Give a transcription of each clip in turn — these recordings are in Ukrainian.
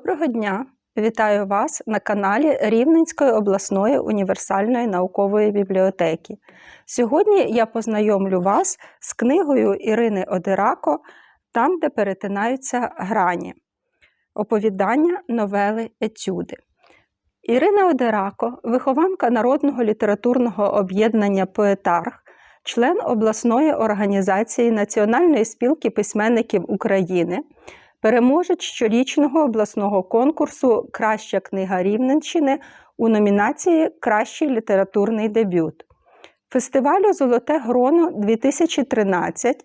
Доброго дня! Вітаю вас на каналі Рівненської обласної універсальної наукової бібліотеки. Сьогодні я познайомлю вас з книгою Ірини Одерако Там, де перетинаються грані. Оповідання новели Етюди. Ірина Одерако, вихованка Народного літературного об'єднання Поетарх, член обласної організації Національної спілки письменників України переможець щорічного обласного конкурсу Краща книга Рівненщини у номінації Кращий літературний дебют, фестивалю Золоте Гроно 2013,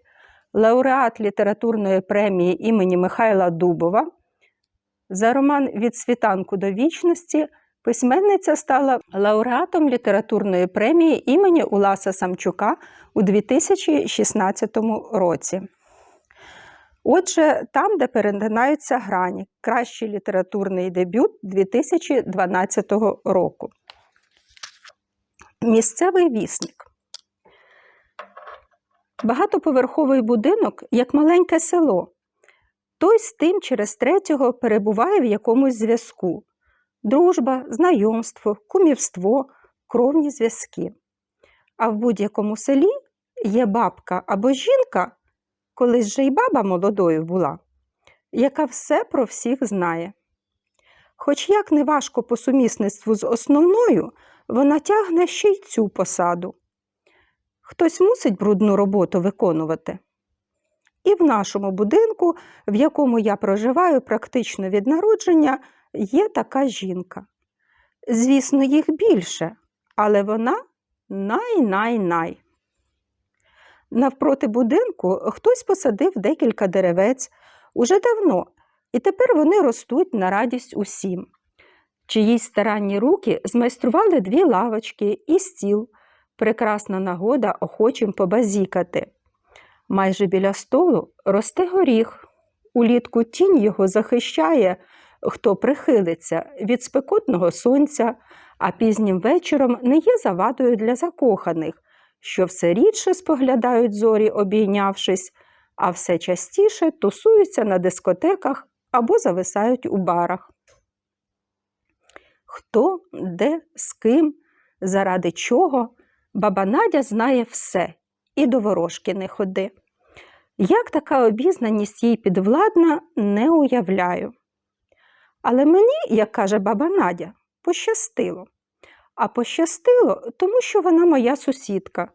лауреат літературної премії імені Михайла Дубова. За роман Від світанку до вічності письменниця стала лауреатом літературної премії імені Уласа Самчука у 2016 році. Отже, там, де перетинаються грані, кращий літературний дебют 2012 року. Місцевий вісник. Багатоповерховий будинок як маленьке село. Той з тим через третього перебуває в якомусь зв'язку. Дружба, знайомство, кумівство, кровні зв'язки. А в будь-якому селі є бабка або жінка, колись же й баба молодою була, яка все про всіх знає. Хоч як не важко по сумісництву з основною, вона тягне ще й цю посаду. Хтось мусить брудну роботу виконувати. І в нашому будинку, в якому я проживаю практично від народження, є така жінка. Звісно, їх більше, але вона най-най-най. Навпроти будинку хтось посадив декілька деревець уже давно, і тепер вони ростуть на радість усім. Чиїсь старанні руки змайстрували дві лавочки і стіл, прекрасна нагода охочим побазікати. Майже біля столу росте горіх. Улітку тінь його захищає, хто прихилиться від спекотного сонця, а пізнім вечором не є завадою для закоханих, що все рідше споглядають зорі, обійнявшись, а все частіше тусуються на дискотеках або зависають у барах. Хто, де, з ким, заради чого, баба Надя знає все і до ворожки не ходи. Як така обізнаність їй підвладна, не уявляю. Але мені, як каже баба Надя, пощастило. А пощастило, тому що вона моя сусідка.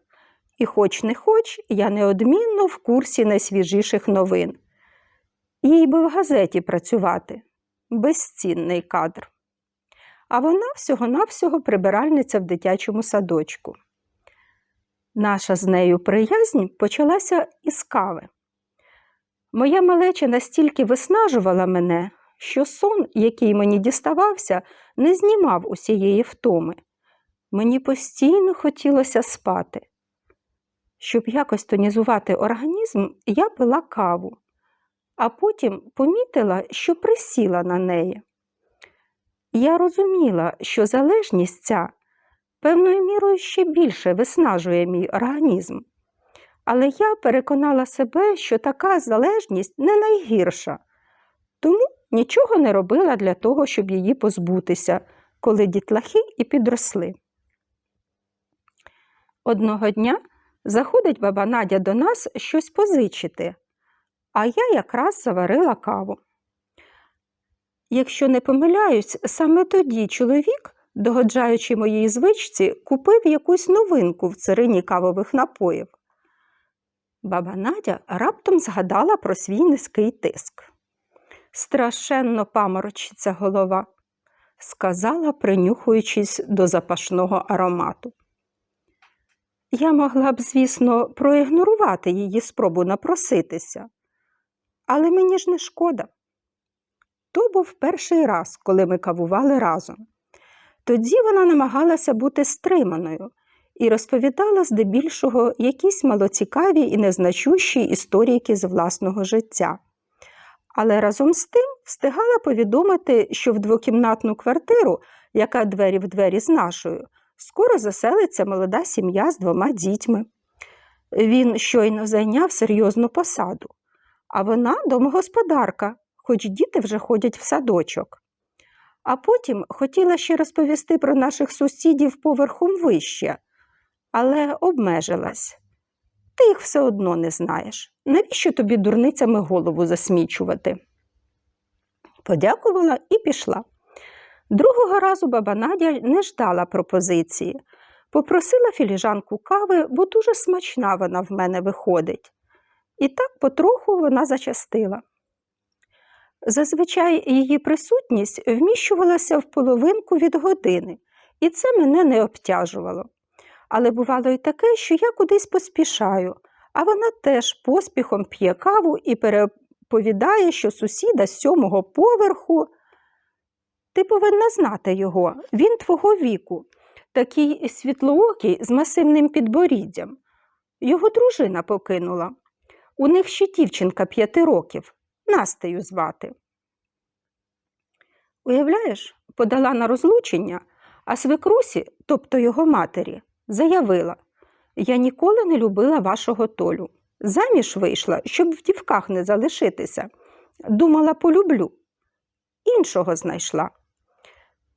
І хоч не хоч, я неодмінно в курсі найсвіжіших новин. Їй би в газеті працювати безцінний кадр. А вона всього-навсього прибиральниця в дитячому садочку. Наша з нею приязнь почалася із кави. Моя малеча настільки виснажувала мене, що сон, який мені діставався, не знімав усієї втоми. Мені постійно хотілося спати. Щоб якось тонізувати організм, я пила каву, а потім помітила, що присіла на неї. Я розуміла, що залежність ця певною мірою ще більше виснажує мій організм. Але я переконала себе, що така залежність не найгірша, тому нічого не робила для того, щоб її позбутися, коли дітлахи і підросли. Одного дня заходить баба Надя до нас щось позичити, а я якраз заварила каву. Якщо не помиляюсь, саме тоді чоловік, догоджаючи моїй звичці, купив якусь новинку в царині кавових напоїв. Баба Надя раптом згадала про свій низький тиск. Страшенно паморочиться голова, сказала, принюхуючись до запашного аромату. Я могла б, звісно, проігнорувати її спробу напроситися, але мені ж не шкода. То був перший раз, коли ми кавували разом. Тоді вона намагалася бути стриманою і розповідала здебільшого якісь малоцікаві і незначущі історійки з власного життя. Але разом з тим встигала повідомити, що в двокімнатну квартиру, яка двері в двері з нашою, скоро заселиться молода сім'я з двома дітьми. Він щойно зайняв серйозну посаду, а вона домогосподарка, хоч діти вже ходять в садочок. А потім хотіла ще розповісти про наших сусідів поверхом вище, але обмежилась. Ти їх все одно не знаєш. Навіщо тобі дурницями голову засмічувати? Подякувала і пішла. Другого разу баба Надя не ждала пропозиції. Попросила філіжанку кави, бо дуже смачна вона в мене виходить. І так потроху вона зачастила. Зазвичай її присутність вміщувалася в половинку від години, і це мене не обтяжувало. Але бувало й таке, що я кудись поспішаю, а вона теж поспіхом п'є каву і переповідає, що сусіда з сьомого поверху. Ти повинна знати його, він твого віку, такий світлоокий з масивним підборіддям. Його дружина покинула. У них ще дівчинка п'яти років, Настею звати. Уявляєш, подала на розлучення, а свекрусі, тобто його матері, заявила Я ніколи не любила вашого толю. Заміж вийшла, щоб в дівках не залишитися. Думала, полюблю. Іншого знайшла.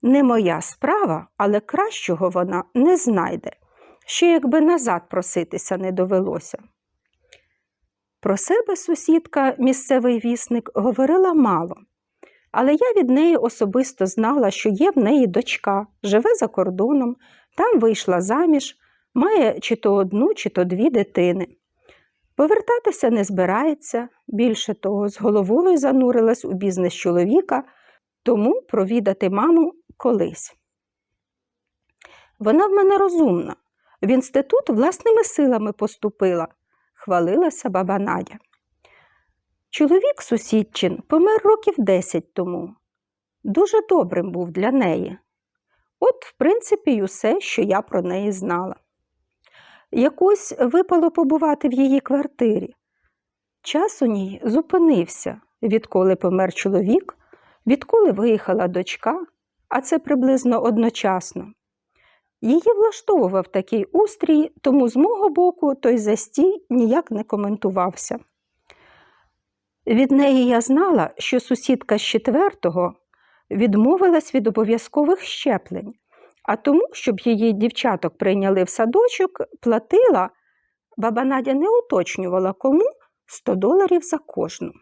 Не моя справа, але кращого вона не знайде, ще якби назад проситися не довелося. Про себе сусідка, місцевий вісник, говорила мало, але я від неї особисто знала, що є в неї дочка, живе за кордоном, там вийшла заміж, має чи то одну, чи то дві дитини. Повертатися не збирається, більше того, з головою занурилась у бізнес чоловіка, тому провідати маму колись. Вона в мене розумна, в інститут власними силами поступила, хвалилася баба Надя. Чоловік сусідчин помер років десять тому. Дуже добрим був для неї. От, в принципі, й усе, що я про неї знала. Якось випало побувати в її квартирі. Час у ній зупинився, відколи помер чоловік, відколи виїхала дочка, а це приблизно одночасно. Її влаштовував такий устрій, тому з мого боку той застій ніяк не коментувався. Від неї я знала, що сусідка з четвертого відмовилась від обов'язкових щеплень, а тому, щоб її дівчаток прийняли в садочок, платила, баба Надя не уточнювала кому 100 доларів за кожну.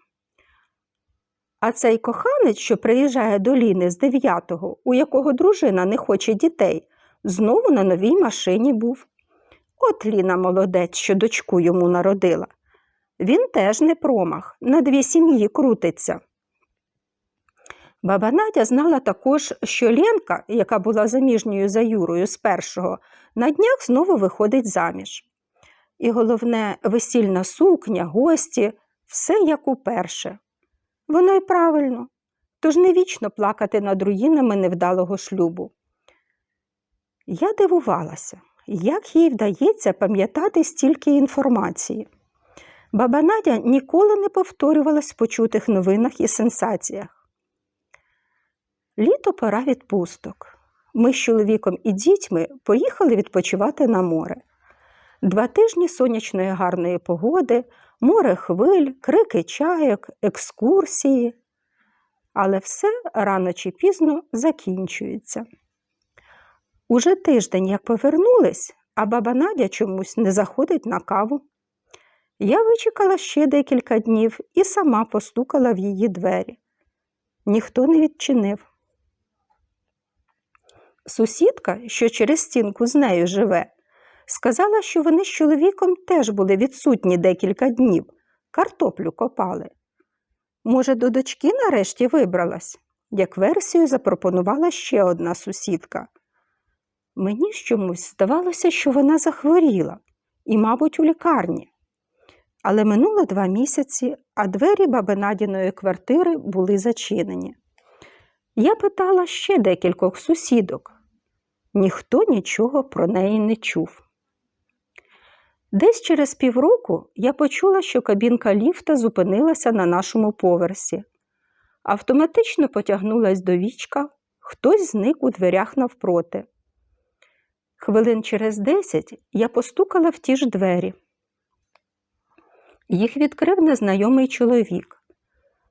А цей коханець, що приїжджає до Ліни з дев'ятого, у якого дружина не хоче дітей, знову на новій машині був. От Ліна молодець, що дочку йому народила. Він теж не промах, на дві сім'ї крутиться. Баба Надя знала також, що Ленка, яка була заміжньою за Юрою з першого, на днях знову виходить заміж. І головне, весільна сукня, гості, все як уперше. Воно й правильно, тож не вічно плакати над руїнами невдалого шлюбу. Я дивувалася, як їй вдається пам'ятати стільки інформації. Баба Надя ніколи не повторювалась в почутих новинах і сенсаціях. Літо пора відпусток. Ми з чоловіком і дітьми поїхали відпочивати на море. Два тижні сонячної гарної погоди, море хвиль, крики чайок, екскурсії. Але все рано чи пізно закінчується. Уже тиждень, як повернулись, а баба Надя чомусь не заходить на каву. Я вичекала ще декілька днів і сама постукала в її двері. Ніхто не відчинив. Сусідка, що через стінку з нею живе, сказала, що вони з чоловіком теж були відсутні декілька днів, картоплю копали. Може, до дочки нарешті вибралась, як версію запропонувала ще одна сусідка. Мені ж чомусь здавалося, що вона захворіла і, мабуть, у лікарні. Але минуло два місяці, а двері баби Надіної квартири були зачинені. Я питала ще декількох сусідок. Ніхто нічого про неї не чув. Десь через півроку я почула, що кабінка ліфта зупинилася на нашому поверсі. Автоматично потягнулась до вічка, хтось зник у дверях навпроти. Хвилин через десять я постукала в ті ж двері. Їх відкрив незнайомий чоловік.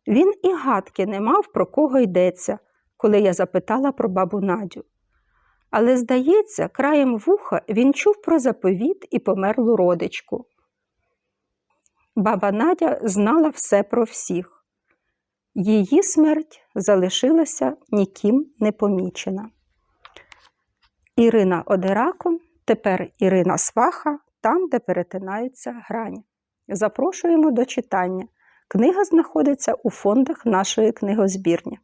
Він і гадки не мав, про кого йдеться, коли я запитала про бабу Надю. Але, здається, краєм вуха він чув про заповіт і померлу родичку. Баба Надя знала все про всіх. Її смерть залишилася ніким не помічена. Ірина Одерако, тепер Ірина Сваха, там, де перетинаються грані. Запрошуємо до читання. Книга знаходиться у фондах нашої книгозбірні.